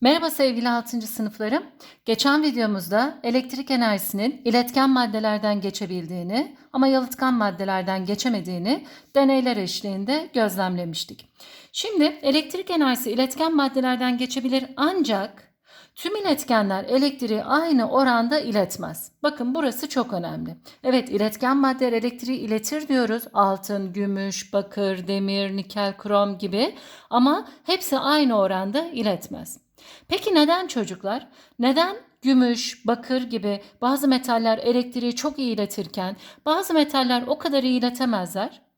Merhaba sevgili 6. sınıflarım. Geçen videomuzda elektrik enerjisinin iletken maddelerden geçebildiğini ama yalıtkan maddelerden geçemediğini deneyler eşliğinde gözlemlemiştik. Şimdi elektrik enerjisi iletken maddelerden geçebilir ancak tüm iletkenler elektriği aynı oranda iletmez. Bakın burası çok önemli. Evet iletken maddeler elektriği iletir diyoruz. Altın, gümüş, bakır, demir, nikel, krom gibi ama hepsi aynı oranda iletmez. Peki neden çocuklar? Neden gümüş, bakır gibi bazı metaller elektriği çok iyi iletirken bazı metaller o kadar iyi iletemezler?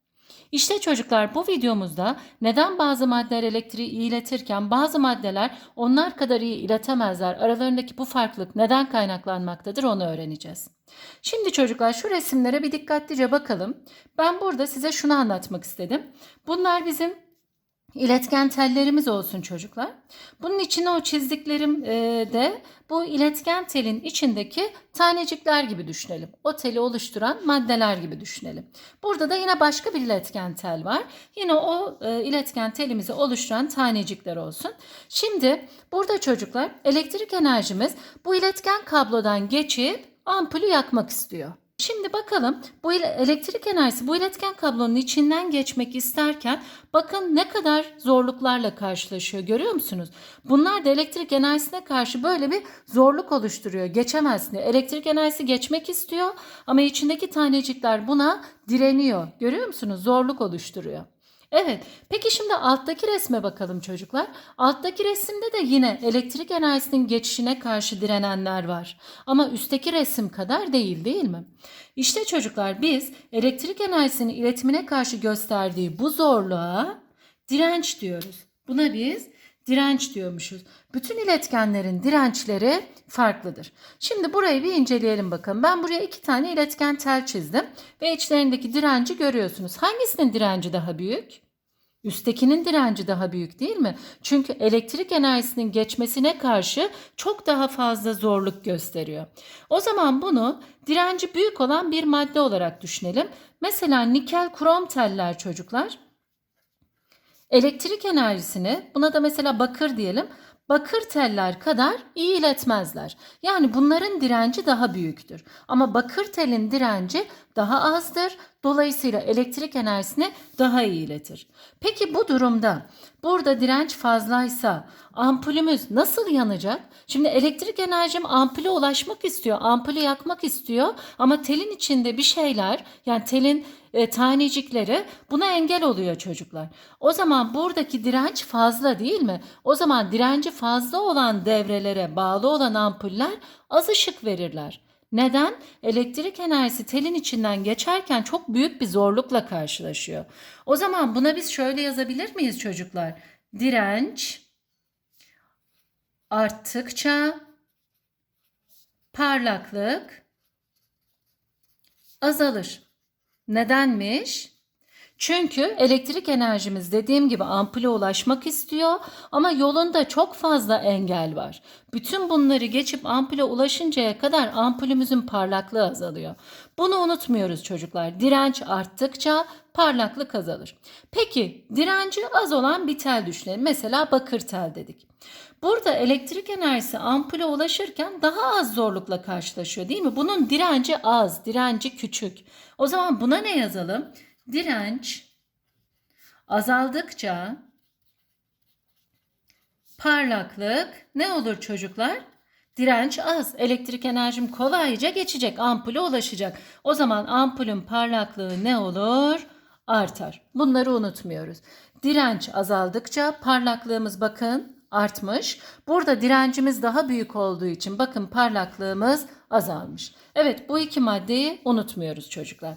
İşte çocuklar bu videomuzda neden bazı maddeler elektriği iletirken bazı maddeler onlar kadar iyi iletemezler aralarındaki bu farklılık neden kaynaklanmaktadır onu öğreneceğiz. Şimdi çocuklar şu resimlere bir dikkatlice bakalım. Ben burada size şunu anlatmak istedim. Bunlar bizim İletken tellerimiz olsun çocuklar. Bunun içine o çizdiklerim e, de bu iletken telin içindeki tanecikler gibi düşünelim. O teli oluşturan maddeler gibi düşünelim. Burada da yine başka bir iletken tel var. Yine o e, iletken telimizi oluşturan tanecikler olsun. Şimdi burada çocuklar elektrik enerjimiz bu iletken kablodan geçip ampulü yakmak istiyor. Şimdi bakalım bu elektrik enerjisi bu iletken kablonun içinden geçmek isterken bakın ne kadar zorluklarla karşılaşıyor görüyor musunuz? Bunlar da elektrik enerjisine karşı böyle bir zorluk oluşturuyor. Geçemez diye. Elektrik enerjisi geçmek istiyor ama içindeki tanecikler buna direniyor. Görüyor musunuz? Zorluk oluşturuyor. Evet. Peki şimdi alttaki resme bakalım çocuklar. Alttaki resimde de yine elektrik enerjisinin geçişine karşı direnenler var. Ama üstteki resim kadar değil değil mi? İşte çocuklar biz elektrik enerjisinin iletimine karşı gösterdiği bu zorluğa direnç diyoruz. Buna biz direnç diyormuşuz. Bütün iletkenlerin dirençleri farklıdır. Şimdi burayı bir inceleyelim bakalım. Ben buraya iki tane iletken tel çizdim ve içlerindeki direnci görüyorsunuz. Hangisinin direnci daha büyük? Üsttekinin direnci daha büyük değil mi? Çünkü elektrik enerjisinin geçmesine karşı çok daha fazla zorluk gösteriyor. O zaman bunu direnci büyük olan bir madde olarak düşünelim. Mesela nikel krom teller çocuklar elektrik enerjisini buna da mesela bakır diyelim bakır teller kadar iyi iletmezler. Yani bunların direnci daha büyüktür. Ama bakır telin direnci daha azdır. Dolayısıyla elektrik enerjisini daha iyi iletir. Peki bu durumda burada direnç fazlaysa ampulümüz nasıl yanacak? Şimdi elektrik enerjim ampule ulaşmak istiyor, ampulü yakmak istiyor ama telin içinde bir şeyler yani telin e, tanecikleri buna engel oluyor çocuklar. O zaman buradaki direnç fazla değil mi? O zaman direnci fazla olan devrelere bağlı olan ampuller az ışık verirler. Neden? Elektrik enerjisi telin içinden geçerken çok büyük bir zorlukla karşılaşıyor. O zaman buna biz şöyle yazabilir miyiz çocuklar? Direnç arttıkça parlaklık azalır. Nedenmiş? Çünkü elektrik enerjimiz dediğim gibi ampule ulaşmak istiyor ama yolunda çok fazla engel var. Bütün bunları geçip ampule ulaşıncaya kadar ampulümüzün parlaklığı azalıyor. Bunu unutmuyoruz çocuklar. Direnç arttıkça parlaklık azalır. Peki direnci az olan bir tel düşünelim. Mesela bakır tel dedik. Burada elektrik enerjisi ampule ulaşırken daha az zorlukla karşılaşıyor değil mi? Bunun direnci az, direnci küçük. O zaman buna ne yazalım? Direnç azaldıkça parlaklık ne olur çocuklar? Direnç az. Elektrik enerjim kolayca geçecek. Ampule ulaşacak. O zaman ampulün parlaklığı ne olur? Artar. Bunları unutmuyoruz. Direnç azaldıkça parlaklığımız bakın artmış. Burada direncimiz daha büyük olduğu için bakın parlaklığımız azalmış. Evet bu iki maddeyi unutmuyoruz çocuklar.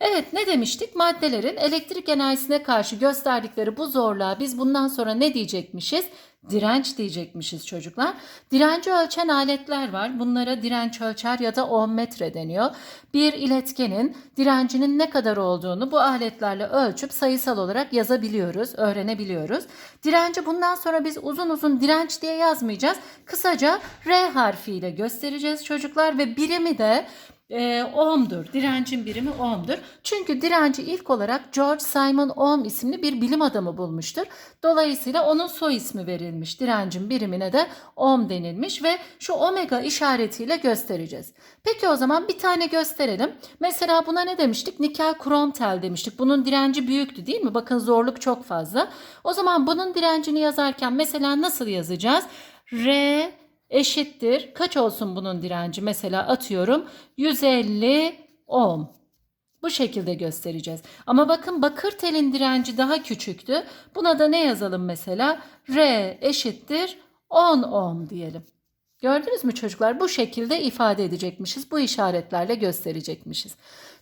Evet ne demiştik? Maddelerin elektrik enerjisine karşı gösterdikleri bu zorluğa biz bundan sonra ne diyecekmişiz? Direnç diyecekmişiz çocuklar. Direnci ölçen aletler var. Bunlara direnç ölçer ya da ohm metre deniyor. Bir iletkenin direncinin ne kadar olduğunu bu aletlerle ölçüp sayısal olarak yazabiliyoruz, öğrenebiliyoruz. Direnci bundan sonra biz uzun uzun direnç diye yazmayacağız. Kısaca R harfiyle göstereceğiz çocuklar ve birimi de e, ohm'dur. Direncin birimi ohm'dur. Çünkü direnci ilk olarak George Simon Ohm isimli bir bilim adamı bulmuştur. Dolayısıyla onun soy ismi verilmiş. Direncin birimine de ohm denilmiş ve şu omega işaretiyle göstereceğiz. Peki o zaman bir tane gösterelim. Mesela buna ne demiştik? Nikel krom tel demiştik. Bunun direnci büyüktü değil mi? Bakın zorluk çok fazla. O zaman bunun direncini yazarken mesela nasıl yazacağız? R eşittir. Kaç olsun bunun direnci? Mesela atıyorum 150 ohm. Bu şekilde göstereceğiz. Ama bakın bakır telin direnci daha küçüktü. Buna da ne yazalım mesela? R eşittir 10 ohm diyelim. Gördünüz mü çocuklar? Bu şekilde ifade edecekmişiz. Bu işaretlerle gösterecekmişiz.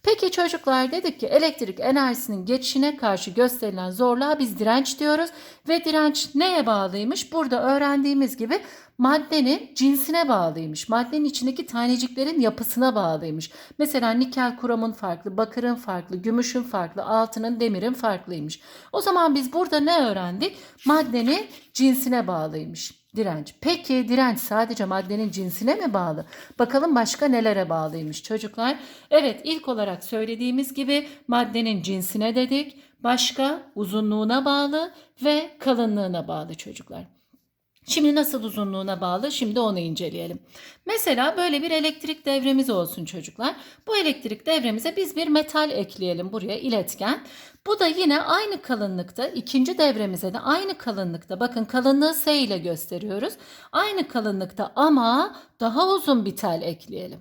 Peki çocuklar dedik ki elektrik enerjisinin geçişine karşı gösterilen zorluğa biz direnç diyoruz. Ve direnç neye bağlıymış? Burada öğrendiğimiz gibi maddenin cinsine bağlıymış. Maddenin içindeki taneciklerin yapısına bağlıymış. Mesela nikel kromun farklı, bakırın farklı, gümüşün farklı, altının, demirin farklıymış. O zaman biz burada ne öğrendik? Maddenin cinsine bağlıymış direnç. Peki direnç sadece maddenin cinsine mi bağlı? Bakalım başka nelere bağlıymış çocuklar? Evet ilk olarak söylediğimiz gibi maddenin cinsine dedik. Başka uzunluğuna bağlı ve kalınlığına bağlı çocuklar. Şimdi nasıl uzunluğuna bağlı? Şimdi onu inceleyelim. Mesela böyle bir elektrik devremiz olsun çocuklar. Bu elektrik devremize biz bir metal ekleyelim buraya iletken. Bu da yine aynı kalınlıkta. ikinci devremize de aynı kalınlıkta. Bakın kalınlığı S ile gösteriyoruz. Aynı kalınlıkta ama daha uzun bir tel ekleyelim.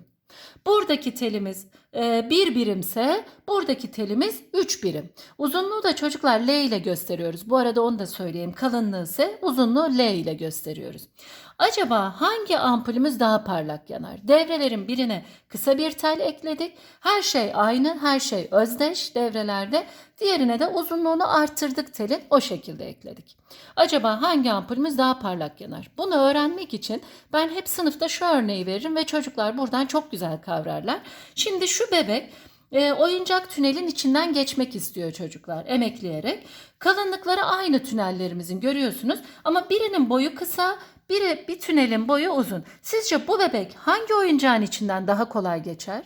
Buradaki telimiz bir birimse buradaki telimiz 3 birim. Uzunluğu da çocuklar L ile gösteriyoruz. Bu arada onu da söyleyeyim. Kalınlığı ise uzunluğu L ile gösteriyoruz. Acaba hangi ampulümüz daha parlak yanar? Devrelerin birine kısa bir tel ekledik. Her şey aynı, her şey özdeş devrelerde. Diğerine de uzunluğunu arttırdık telin o şekilde ekledik. Acaba hangi ampulümüz daha parlak yanar? Bunu öğrenmek için ben hep sınıfta şu örneği veririm ve çocuklar buradan çok güzel kavrarlar. Şimdi şu bebek e, oyuncak tünelin içinden geçmek istiyor çocuklar emekleyerek. Kalınlıkları aynı tünellerimizin görüyorsunuz ama birinin boyu kısa, biri bir tünelin boyu uzun. Sizce bu bebek hangi oyuncağın içinden daha kolay geçer?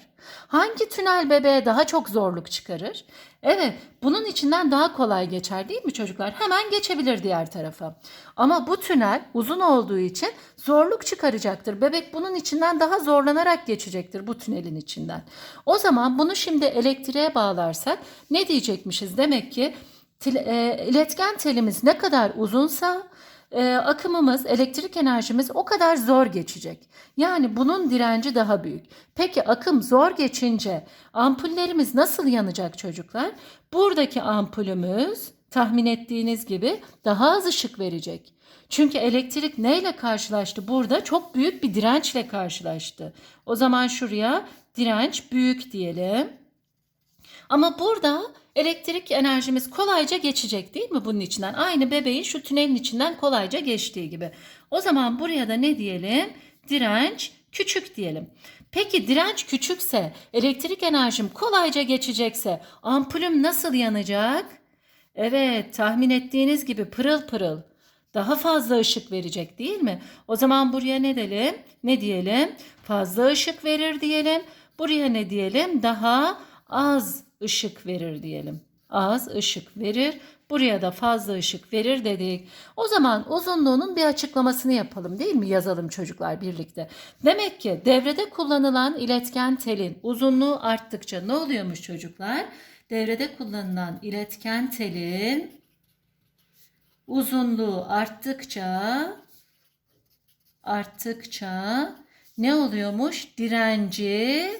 Hangi tünel bebeğe daha çok zorluk çıkarır? Evet, bunun içinden daha kolay geçer değil mi çocuklar? Hemen geçebilir diğer tarafa. Ama bu tünel uzun olduğu için zorluk çıkaracaktır. Bebek bunun içinden daha zorlanarak geçecektir bu tünelin içinden. O zaman bunu şimdi elektriğe bağlarsak ne diyecekmişiz? Demek ki e, iletken telimiz ne kadar uzunsa e, akımımız, elektrik enerjimiz o kadar zor geçecek. Yani bunun direnci daha büyük. Peki akım zor geçince ampullerimiz nasıl yanacak çocuklar? Buradaki ampulümüz tahmin ettiğiniz gibi daha az ışık verecek. Çünkü elektrik neyle karşılaştı? Burada çok büyük bir dirençle karşılaştı. O zaman şuraya direnç büyük diyelim. Ama burada elektrik enerjimiz kolayca geçecek değil mi bunun içinden? Aynı bebeğin şu tünelin içinden kolayca geçtiği gibi. O zaman buraya da ne diyelim? Direnç küçük diyelim. Peki direnç küçükse, elektrik enerjim kolayca geçecekse ampulüm nasıl yanacak? Evet, tahmin ettiğiniz gibi pırıl pırıl. Daha fazla ışık verecek değil mi? O zaman buraya ne diyelim? Ne diyelim? Fazla ışık verir diyelim. Buraya ne diyelim? Daha az ışık verir diyelim. Az ışık verir. Buraya da fazla ışık verir dedik. O zaman uzunluğunun bir açıklamasını yapalım değil mi? Yazalım çocuklar birlikte. Demek ki devrede kullanılan iletken telin uzunluğu arttıkça ne oluyormuş çocuklar? Devrede kullanılan iletken telin uzunluğu arttıkça arttıkça ne oluyormuş? Direnci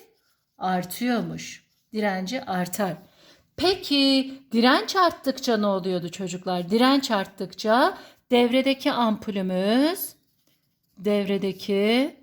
artıyormuş direnci artar. Peki direnç arttıkça ne oluyordu çocuklar? Direnç arttıkça devredeki ampulümüz devredeki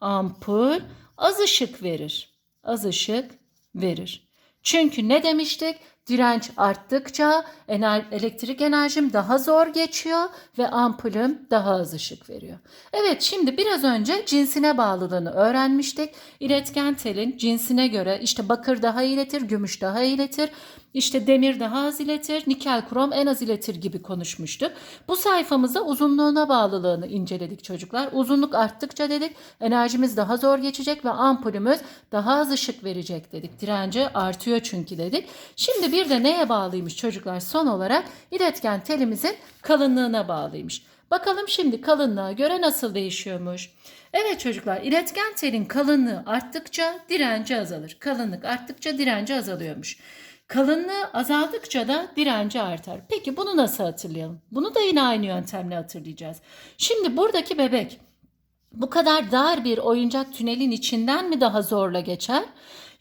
ampul az ışık verir. Az ışık verir. Çünkü ne demiştik? Direnç arttıkça ener elektrik enerjim daha zor geçiyor ve ampulüm daha az ışık veriyor. Evet şimdi biraz önce cinsine bağlılığını öğrenmiştik. İletken telin cinsine göre işte bakır daha iletir, gümüş daha iletir. İşte demir daha az iletir, nikel krom en az iletir gibi konuşmuştuk. Bu sayfamızda uzunluğuna bağlılığını inceledik çocuklar. Uzunluk arttıkça dedik enerjimiz daha zor geçecek ve ampulümüz daha az ışık verecek dedik. Direnci artıyor çünkü dedik. Şimdi bir de neye bağlıymış çocuklar son olarak? İletken telimizin kalınlığına bağlıymış. Bakalım şimdi kalınlığa göre nasıl değişiyormuş? Evet çocuklar iletken telin kalınlığı arttıkça direnci azalır. Kalınlık arttıkça direnci azalıyormuş. Kalınlığı azaldıkça da direnci artar. Peki bunu nasıl hatırlayalım? Bunu da yine aynı yöntemle hatırlayacağız. Şimdi buradaki bebek bu kadar dar bir oyuncak tünelin içinden mi daha zorla geçer?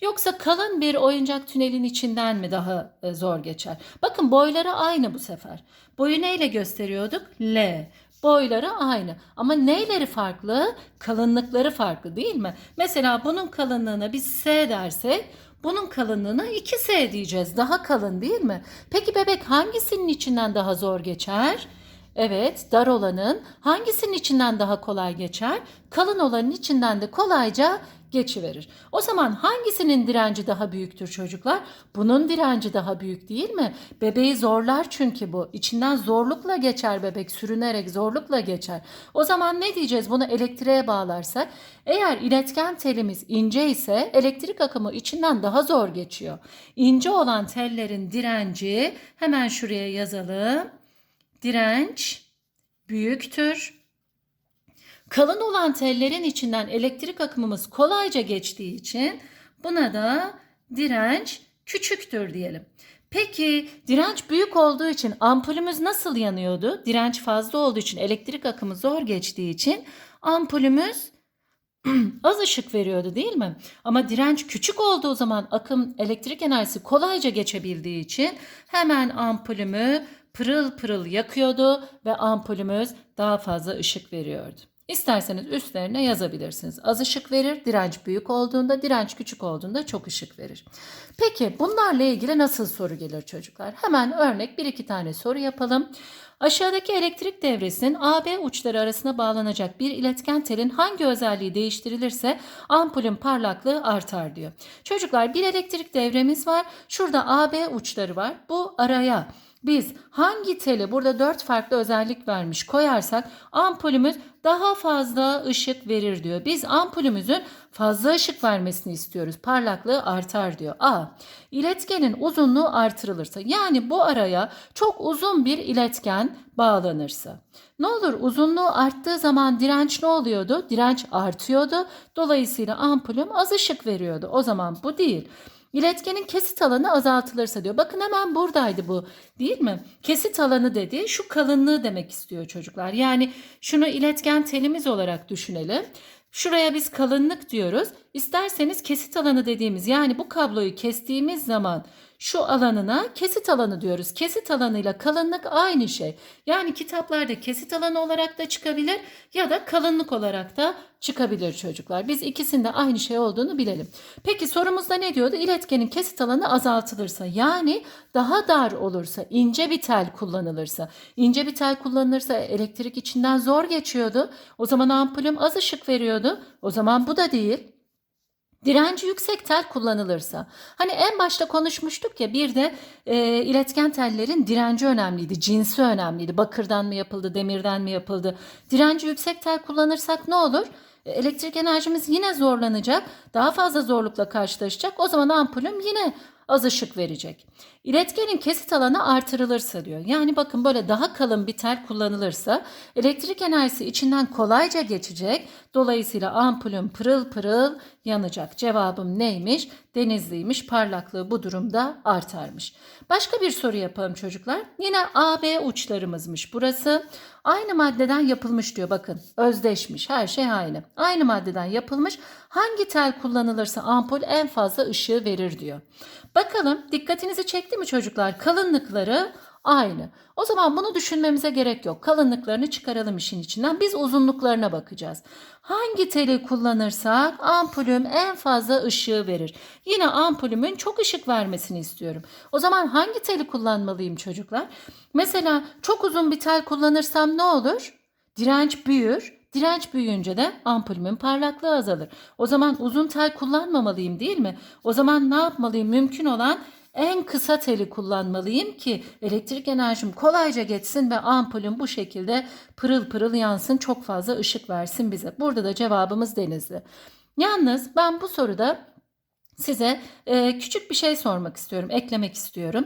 Yoksa kalın bir oyuncak tünelin içinden mi daha e, zor geçer? Bakın boyları aynı bu sefer. Boyu neyle gösteriyorduk? L. Boyları aynı ama neyleri farklı? Kalınlıkları farklı değil mi? Mesela bunun kalınlığına biz S dersek bunun kalınlığına 2S diyeceğiz. Daha kalın değil mi? Peki bebek hangisinin içinden daha zor geçer? Evet, dar olanın hangisinin içinden daha kolay geçer? Kalın olanın içinden de kolayca geçiverir. O zaman hangisinin direnci daha büyüktür çocuklar? Bunun direnci daha büyük değil mi? Bebeği zorlar çünkü bu. İçinden zorlukla geçer bebek, sürünerek zorlukla geçer. O zaman ne diyeceğiz? Bunu elektriğe bağlarsak, eğer iletken telimiz ince ise elektrik akımı içinden daha zor geçiyor. İnce olan tellerin direnci hemen şuraya yazalım. Direnç büyüktür. Kalın olan tellerin içinden elektrik akımımız kolayca geçtiği için buna da direnç küçüktür diyelim. Peki direnç büyük olduğu için ampulümüz nasıl yanıyordu? Direnç fazla olduğu için elektrik akımı zor geçtiği için ampulümüz az ışık veriyordu değil mi? Ama direnç küçük olduğu zaman akım elektrik enerjisi kolayca geçebildiği için hemen ampulümü pırıl pırıl yakıyordu ve ampulümüz daha fazla ışık veriyordu. İsterseniz üstlerine yazabilirsiniz. Az ışık verir, direnç büyük olduğunda, direnç küçük olduğunda çok ışık verir. Peki bunlarla ilgili nasıl soru gelir çocuklar? Hemen örnek bir iki tane soru yapalım. Aşağıdaki elektrik devresinin AB uçları arasına bağlanacak bir iletken telin hangi özelliği değiştirilirse ampulün parlaklığı artar diyor. Çocuklar bir elektrik devremiz var. Şurada AB uçları var. Bu araya biz hangi teli burada dört farklı özellik vermiş koyarsak ampulümüz daha fazla ışık verir diyor. Biz ampulümüzün fazla ışık vermesini istiyoruz. Parlaklığı artar diyor. A. İletkenin uzunluğu artırılırsa yani bu araya çok uzun bir iletken bağlanırsa. Ne olur uzunluğu arttığı zaman direnç ne oluyordu? Direnç artıyordu. Dolayısıyla ampulüm az ışık veriyordu. O zaman bu değil. İletkenin kesit alanı azaltılırsa diyor. Bakın hemen buradaydı bu değil mi? Kesit alanı dediği şu kalınlığı demek istiyor çocuklar. Yani şunu iletken telimiz olarak düşünelim. Şuraya biz kalınlık diyoruz. İsterseniz kesit alanı dediğimiz yani bu kabloyu kestiğimiz zaman şu alanına kesit alanı diyoruz. Kesit alanıyla kalınlık aynı şey. Yani kitaplarda kesit alanı olarak da çıkabilir ya da kalınlık olarak da çıkabilir çocuklar. Biz ikisinde aynı şey olduğunu bilelim. Peki sorumuzda ne diyordu? İletkenin kesit alanı azaltılırsa yani daha dar olursa, ince bir tel kullanılırsa. ince bir tel kullanılırsa elektrik içinden zor geçiyordu. O zaman ampulüm az ışık veriyordu. O zaman bu da değil. Direnci yüksek tel kullanılırsa. Hani en başta konuşmuştuk ya bir de e, iletken tellerin direnci önemliydi, cinsi önemliydi. Bakırdan mı yapıldı, demirden mi yapıldı? Direnci yüksek tel kullanırsak ne olur? E, elektrik enerjimiz yine zorlanacak, daha fazla zorlukla karşılaşacak. O zaman ampulüm yine az ışık verecek. İletkenin kesit alanı artırılırsa diyor. Yani bakın böyle daha kalın bir tel kullanılırsa elektrik enerjisi içinden kolayca geçecek. Dolayısıyla ampulün pırıl pırıl yanacak. Cevabım neymiş? Denizliymiş. Parlaklığı bu durumda artarmış. Başka bir soru yapalım çocuklar. Yine AB uçlarımızmış burası. Aynı maddeden yapılmış diyor bakın. Özdeşmiş. Her şey aynı. Aynı maddeden yapılmış. Hangi tel kullanılırsa ampul en fazla ışığı verir diyor. Bakalım dikkatinizi çekti mi çocuklar? Kalınlıkları Aynı. O zaman bunu düşünmemize gerek yok. Kalınlıklarını çıkaralım işin içinden. Biz uzunluklarına bakacağız. Hangi teli kullanırsak ampulüm en fazla ışığı verir. Yine ampulümün çok ışık vermesini istiyorum. O zaman hangi teli kullanmalıyım çocuklar? Mesela çok uzun bir tel kullanırsam ne olur? Direnç büyür. Direnç büyüyünce de ampulümün parlaklığı azalır. O zaman uzun tel kullanmamalıyım değil mi? O zaman ne yapmalıyım? Mümkün olan en kısa teli kullanmalıyım ki elektrik enerjim kolayca geçsin ve ampulüm bu şekilde pırıl pırıl yansın, çok fazla ışık versin bize. Burada da cevabımız denizli. Yalnız ben bu soruda size küçük bir şey sormak istiyorum, eklemek istiyorum.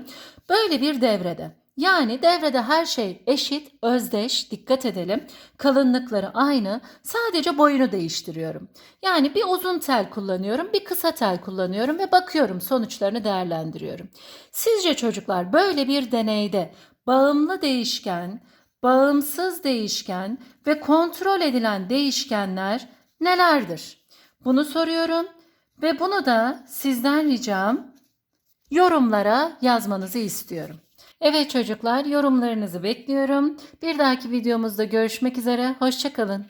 Böyle bir devrede yani devrede her şey eşit, özdeş, dikkat edelim. Kalınlıkları aynı, sadece boyunu değiştiriyorum. Yani bir uzun tel kullanıyorum, bir kısa tel kullanıyorum ve bakıyorum sonuçlarını değerlendiriyorum. Sizce çocuklar böyle bir deneyde bağımlı değişken, bağımsız değişken ve kontrol edilen değişkenler nelerdir? Bunu soruyorum ve bunu da sizden ricam yorumlara yazmanızı istiyorum. Evet çocuklar yorumlarınızı bekliyorum. Bir dahaki videomuzda görüşmek üzere. Hoşçakalın.